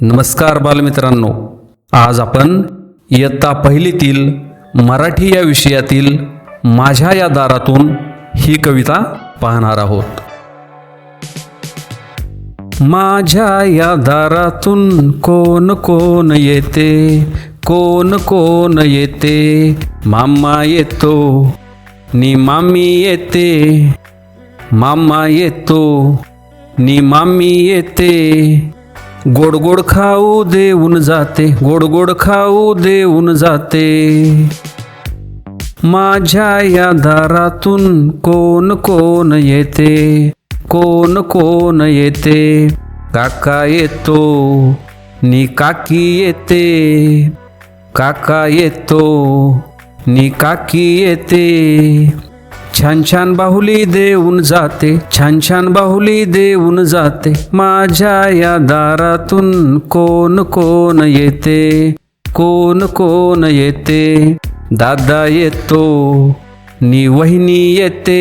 नमस्कार बालमित्रांनो. आज आपण इयत्ता पहिलीतील मराठी या विषयातील माझ्या या दारातून ही कविता पाहणार आहोत. माझ्या या दारातून कोण कोण येते? कोण कोण येते? मामा येतो नि मामी येते. मामा येतो नि मामी येते. गोड गोड खाऊ देऊन जाते गोड गोड खाऊ देऊन जाते. माझ्या या दारातून कोण कोण येते कोण कोण येते? काका येतो नी काकी येते. काका येतो नी काकी येते. छान छान बाहुली देऊन जाते छान छान बाहुली देऊन जाते. माझ्या या दारातून कोण कोण येते? कोण कोण येते? दादा येतो नि वहिनी येते.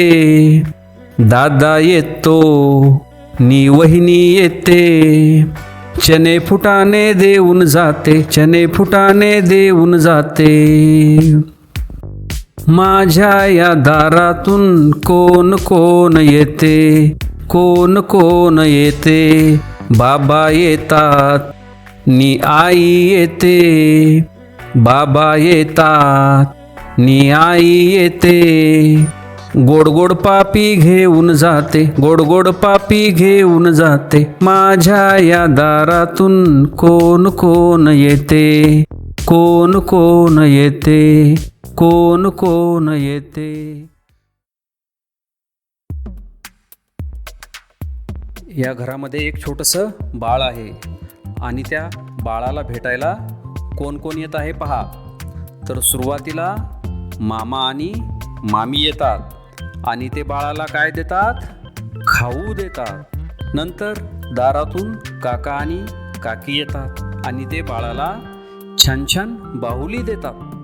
दादा येतो नि वहिनी येते. चने फुटाने देऊन जाते चने फुटाने देऊन जाते. माझ्या या दारातून कोण कोण येते? कोण कोण येते? बाबा येतात नि आई येते. बाबा येतात नि आई येते. गोड गोड पापी घेऊन जाते गोड गोड पापी घेऊन जाते. माझ्या या दारातून कोण कोण येते? कोण कोण येते? कोण कोण येते? या घरामध्ये एक छोटंसं बाळ आहे आणि त्या बाळाला भेटायला कोण कोण येत आहे पहा. तर सुरुवातीला मामा आणि मामी येतात आणि ते बाळाला काय देतात? खाऊ देतात. नंतर दारातून काका आणि काकी येतात आणि ते बाळाला छान छान बाहुली देतात.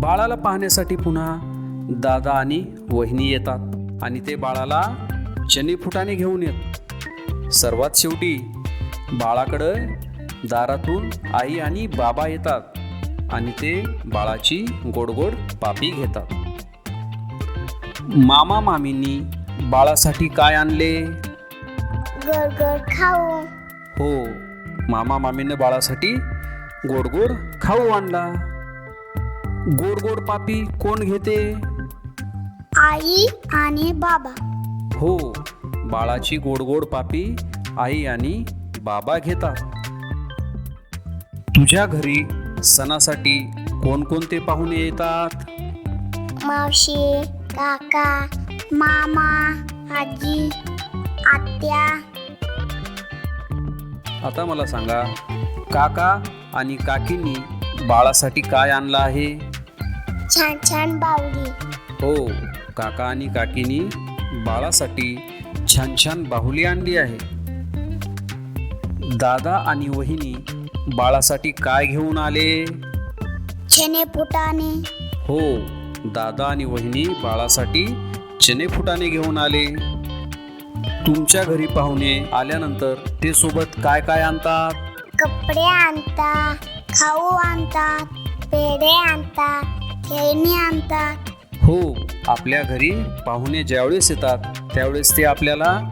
बाळाला पाहण्यासाठी पुन्हा दादा आणि वहिनी येतात आणि ते बाळाला चनी फुटाने घेऊन येतात सर्वात शेवटी बाळाकडं दारातून आई आणि बाबा येतात आणि ते बाळाची गोडगोड पापी घेतात. मामा मामींनी बाळासाठी काय आणले? खाऊ. हो मामा मामीनं बाळासाठी गोड गोड खाऊ आणला. गोड गोड पापी कोण घेते? आई आणि बाबा. हो बाळाची गोड गोड पापी आई आणि बाबा घेतात. तुझ्या घरी सणासाठी कोणकोणते पाहुणे येतात? मावशी काका मामा आजी आत्या. आता मला सांगा काका आणि काकींनी बाळासाठी काय आणलं आहे? छान छान बावली. हो काका आणि काकीनी बाळासाठी छान छान बाहुली आणली आहे. दादा आणि वहिनी बाळासाठी काय घेऊन आले? छेने फुटाने हो दादा आणि वहिनी बाळासाठी चने फुटाने घेऊन आले. तुमच्या घरी पाहुणे आल्यानंतर ते सोबत काय काय आणतात? कपडे आणतात खाऊ आणतात पेढे आणतात खेळणी आणतात. हो आपल्या घरी पाहुणे ज्यावेळेस येतात त्यावेळेस ते आपल्याला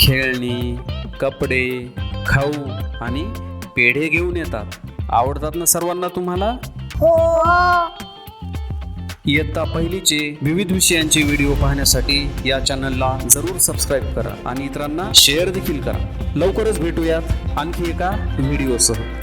खेळणी कपडे खाऊ आणि पेढे घेऊन येतात. आवडतात ना सर्वांना तुम्हाला? हो. इयत्ता पहिलीचे विविध विषयांचे व्हिडिओ पाहण्यासाठी या चॅनलला जरूर सबस्क्राईब करा आणि इतरांना शेअर देखील करा. लवकरच भेटूयात आणखी एका व्हिडिओसह.